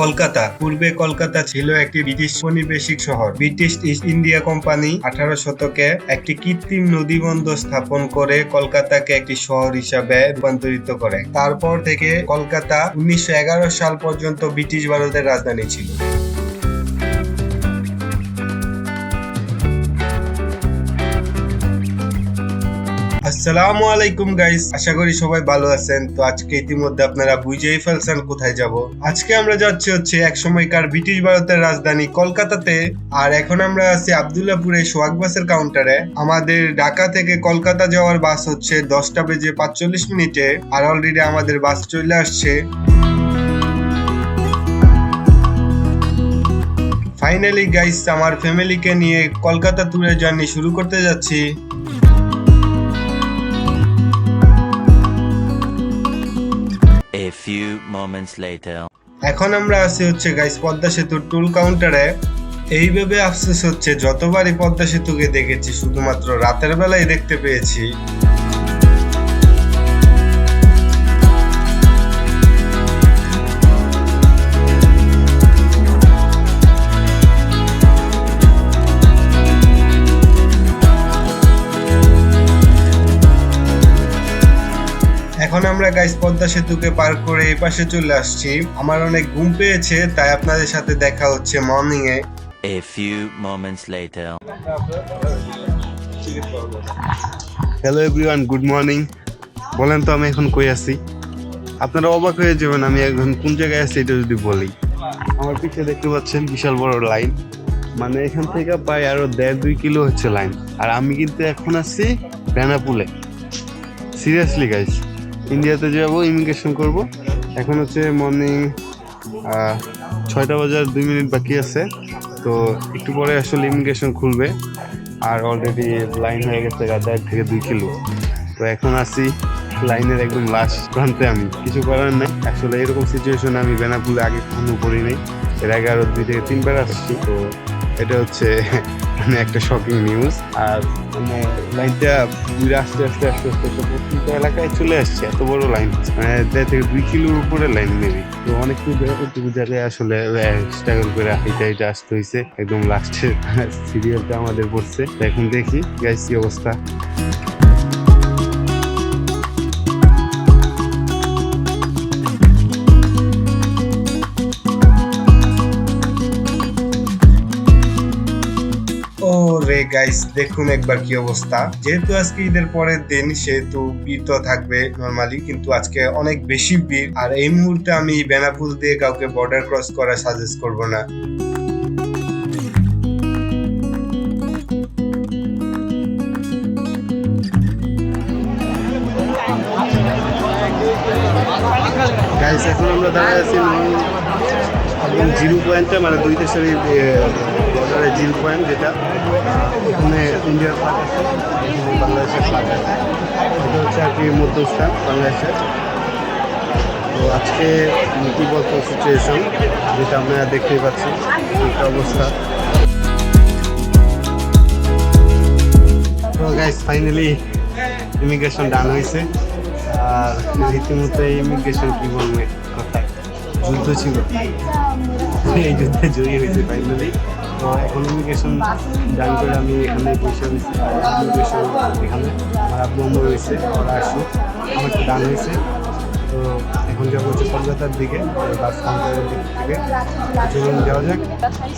কলকাতা। পূর্বে কলকাতা ছিল একটি ব্রিটিশ উপনিবেশিক শহর। ব্রিটিশ ইস্ট ইন্ডিয়া কোম্পানি আঠারো শতকে একটি কৃত্রিম নদীবন্দর স্থাপন করে কলকাতাকে একটি শহর হিসাবে রূপান্তরিত করে। তারপর থেকে কলকাতা উনিশশো এগারো সাল পর্যন্ত ব্রিটিশ ভারতের রাজধানী ছিল। আসসালামু আলাইকুম গাইস আশা করি সবাই ভালো আছেন। তো আজকে ইতিমধ্যে আপনারা বুঝেই ফেলছেন কোথায় যাব। আজকে আমরা যাচ্ছি হচ্ছে এক সময়কার ব্রিটিশ ভারতের রাজধানী কলকাতাতে। আর এখন আমরা আছি আবদুল্লাপুরে সোহাগ বাসের কাউন্টারে আমাদের ঢাকা থেকে কলকাতা যাওয়ার বাস হচ্ছে দশটা বেজে পাঁচচল্লিশ মিনিটে। আর অলরেডি আমাদের বাস চলে আসছে। ফাইনালি গাইস আমার ফ্যামিলিকে নিয়ে কলকাতা ট্যুরের জার্নি শুরু করতে যাচ্ছি। Few moments later. এখন আমরা আছি হচ্ছে গাইস পদ্মা সেতুর টুল কাউন্টারে এইভাবে আফসোস হচ্ছে, যতবারই পদ্মা সেতুকে দেখেছি, শুধুমাত্র রাতের বেলায় দেখতে পেয়েছি এখন আমরা গাইস পদ্মা সেতুকে পার করে এই পাশে চলে আসছি। আমার অনেক ঘুম পেয়েছে তাই আপনাদের সাথে দেখা হচ্ছে মর্নিং এ। A few moments later. Hello everyone good morning বলেন তো আমি এখন কই আছি? আপনারা অবাক হয়ে যাবেন আমি এখন কোন জায়গায় আছি এটা যদি বলি। আমার পিছে দেখতে পাচ্ছেন বিশাল বড় লাইন। মানে এখান থেকে প্রায় আরও দেড় দুই কিলো হচ্ছে লাইন। আর আমি কিন্তু এখন আছি বেনাপুলে। সিরিয়াসলি গাইস ইন্ডিয়াতে যাব, ইমিগ্রেশন করব। এখন হচ্ছে মর্নিং ছয়টা বাজার দুই মিনিট বাকি আছে। তো একটু পরে আসলে ইমিগ্রেশন খুলবে। আর অলরেডি লাইন হয়ে গেছে গা দেড় থেকে দুই কিলো। তো এখন আসি লাইনের একদম লাস্ট প্রান্তে আমি। কিছু করার নাই। আসলে এরকম সিচুয়েশন আমি বেনাপুলে আগে কখনো করি নাই। এর আগে আরও দুই থেকে তিনবার আসছি, তো এটা হচ্ছে মানে একটা শকিং নিউজ আর মানে লাইনটা ঘুরে আস্তে আস্তে আস্তে আস্তে প্রত্যেকটা এলাকায় চলে আসছে, এত বড় লাইন মানে দেড় থেকে দুই কিলোর উপরে লাইন নেবে তো অনেক কিছু জায়গায় আসলে স্ট্রাগল করে হাইটা হাইটা আসতে হয়েছে। একদম লাস্টের সিরিয়ালটা আমাদের পড়ছে। এখন দেখি গাইছি অবস্থা? গাইস দেখুন একবার কি অবস্থা। যেহেতু আজকে ঈদের পরের দিন, সেহেতু ভিড় তো থাকবে নর্মালি কিন্তু আজকে অনেক বেশি ভিড়। আর এই মুহূর্তে আমি বেনাপুল দিয়ে কাউকে বর্ডার ক্রস করা সাজেস্ট করব না। গাইস এখন আমরা দাঁড়িয়ে আছি একদম জিরো পয়েন্টে মানে দুই দেশের বর্ডারে জিরো পয়েন্ট যেটা এখানে ইন্ডিয়ার ফ্লাগ আছে বাংলাদেশের ফ্লাগ আছে। এটা হচ্ছে আর কি মধ্যস্থান বাংলাদেশের। তো আজকে কি বলতো সিচুয়েশন যেটা আপনারা দেখতেই পাচ্ছেন একটা অবস্থা। গাইস ফাইনালি ইমিগ্রেশন ডান হয়েছে। আর রীতিমতো ইমিগ্রেশন কি বলব কথা যুদ্ধ ছিল। এই যুদ্ধে জয়ী হয়েছে ফাইনালি তো ইমিগ্রেশন ডান করে আমি এখানে বসে রয়েছি এখানে আমার আব্বু রয়েছে ওরা আসুক। আমার একটু ডান হয়েছে। তো এখন যাব হচ্ছে কলকাতার দিকে বাস দিক থেকে। যাওয়া যাক।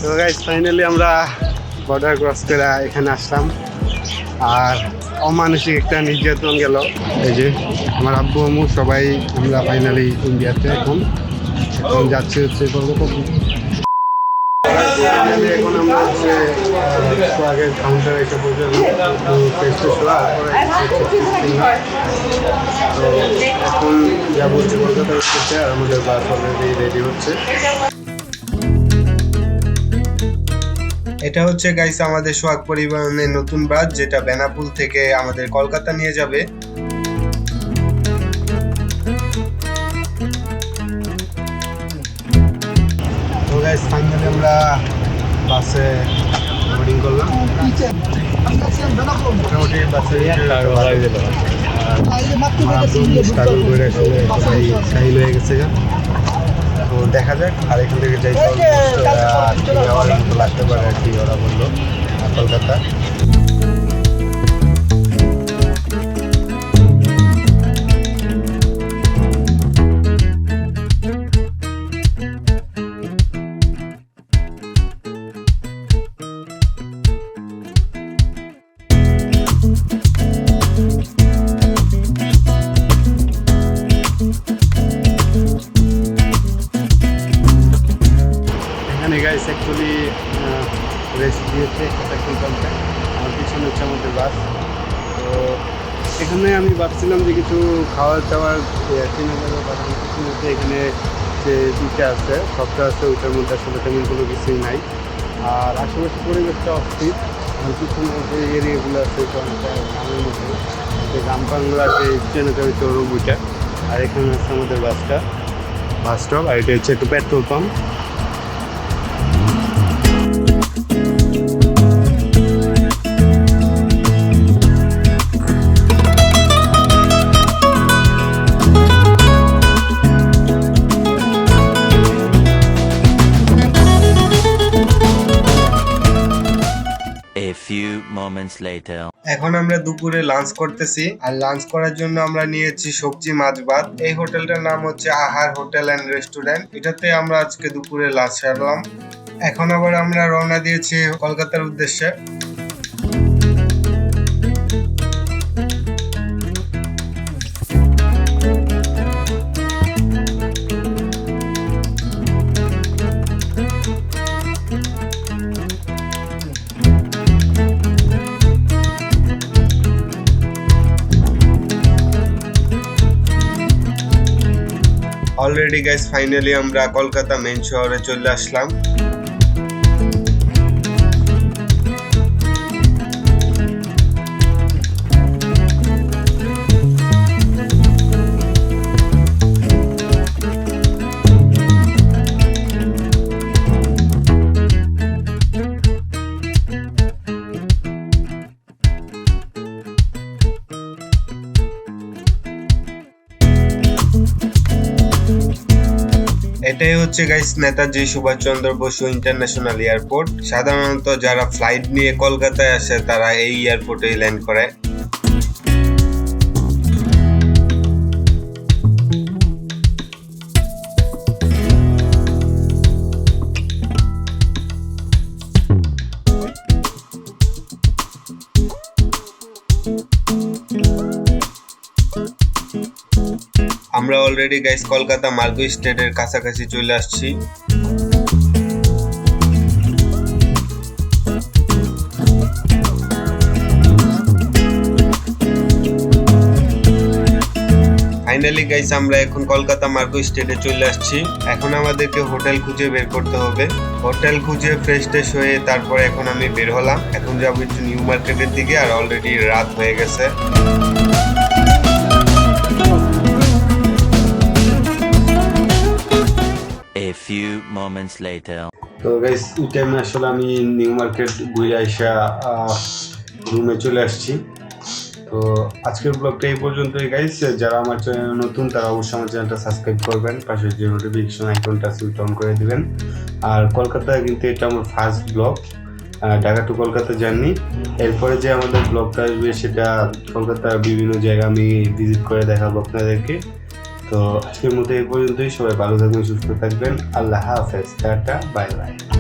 তো গাইজ ফাইনালি আমরা বর্ডার ক্রস করে এখানে আসলাম। আর অমানসিক একটা নির্যাতন গেল। এই যে আমার আব্বু, আম্মু সবাই আমরা ফাইনালি ইন্ডিয়াতে এখন। এখন যাচ্ছি হচ্ছে কলকাতা এখন আমরা হচ্ছে সোয়াগের কাউন্টারে এসে পৌঁছালাম ফেস টু শোয়া তো এখন যাব হচ্ছে কলকাতা হচ্ছে আর আমাদের বাস অলরেডি রেডি হচ্ছে। এটা হচ্ছে গাইস আমাদের সোহাগ পরিবহনের নতুন বাস যেটা বেনাপুল থেকে আমাদের কলকাতা নিয়ে যাবে। বাসে বোর্ডিং করলাম। মোটামুটি বাসে স্ট্রাগল করে আসলে সাহিল হয়ে গেছে তো দেখা যাক আর এখান থেকে আওয়ার মতো লাগতে পারে আর কি ওরা বলল। কলকাতা। দিয়েছে পেট্রোল পাম্পে আমার পিছনে হচ্ছে আমাদের বাস। তো এখানে আমি ভাবছিলাম যে কিছু খাওয়ার দাওয়ার কিনে বাট আমার পিছনে এখানে যে দুইটা আছে, সবটা আছে, ওইটার মধ্যে আসলে তেমন কোনো কিছুই নাই। আর আশেপাশে পরিবেশটা অস্থির। আর পিছনে যে এরিয়াগুলো আছে গ্রামের মধ্যে যে গ্রাম বাংলা যে ট্রেনেতে হচ্ছে ওরকম ওইটা। আর এখানে আছে আমাদের বাসটা। বাস স্টপ, আর এটা হচ্ছে একটু petrol pump. Few moments later. এখন আমরা দুপুরে লাঞ্চ করতেছি, আর লাঞ্চ করার জন্য আমরা নিয়েছি সবজি মাছ ভাত। এই হোটেলটার নাম হচ্ছে আহার হোটেল এন্ড রেস্টুরেন্ট এটাতে আমরা আজকে দুপুরে লাঞ্চ সারলাম। এখন আবার আমরা রওনা দিয়েছি কলকাতার উদ্দেশ্যে। অলরেডি গাইস ফাইনালি আমরা কলকাতা মেন শহরে চলে আসলাম। এটাই হচ্ছে guys Netaji Subhash Chandra Bose international airport সাধারণত যারা ফ্লাইট নিয়ে কলকাতায় আসে, তারা এই এয়ারপোর্টেই ল্যান্ড করে। অলরেডি গাইস কলকাতা মার্গো স্টেটের কাছাকাছি চলে আসছি। ফাইনালি গাইস আমরা এখন কলকাতা মার্গো স্টেটে চলে আসছি। এখন আমাদেরকে হোটেল খুঁজে বের করতে হবে। হোটেল খুঁজে ফ্রেশ ট্রেশ হয়ে তারপরে এখন আমি বের হলাম। এখন যাব একটু নিউ মার্কেটের দিকে আর অলরেডি রাত হয়ে গেছে। Few moments later. তো গাইস এই টাইমে আসলে আমি নিউ মার্কেট ঘুরে আইসা রুমে চলে আসছি। তো আজকের ব্লগটা এই পর্যন্তই গাইস যারা আমার চ্যানেল নতুন, তারা অবশ্যই আমার চ্যানেলটা সাবস্ক্রাইব করবেন। পাশে যে নোটিফিকেশন আইকনটা সুইচ অন করে দিবেন। আর কলকাতায় কিন্তু এটা আমার first blog Dhaka to Kolkata journey এরপরে যে আমাদের ব্লগটা আসবে, সেটা কলকাতার বিভিন্ন জায়গা আমি ভিজিট করে দেখাবো আপনাদেরকে। তো আজকের মতো এই পর্যন্তই। সবাই ভালো থাকবেন, সুস্থ থাকবেন। আল্লাহ হাফেজ, টাটা, বাই বাই।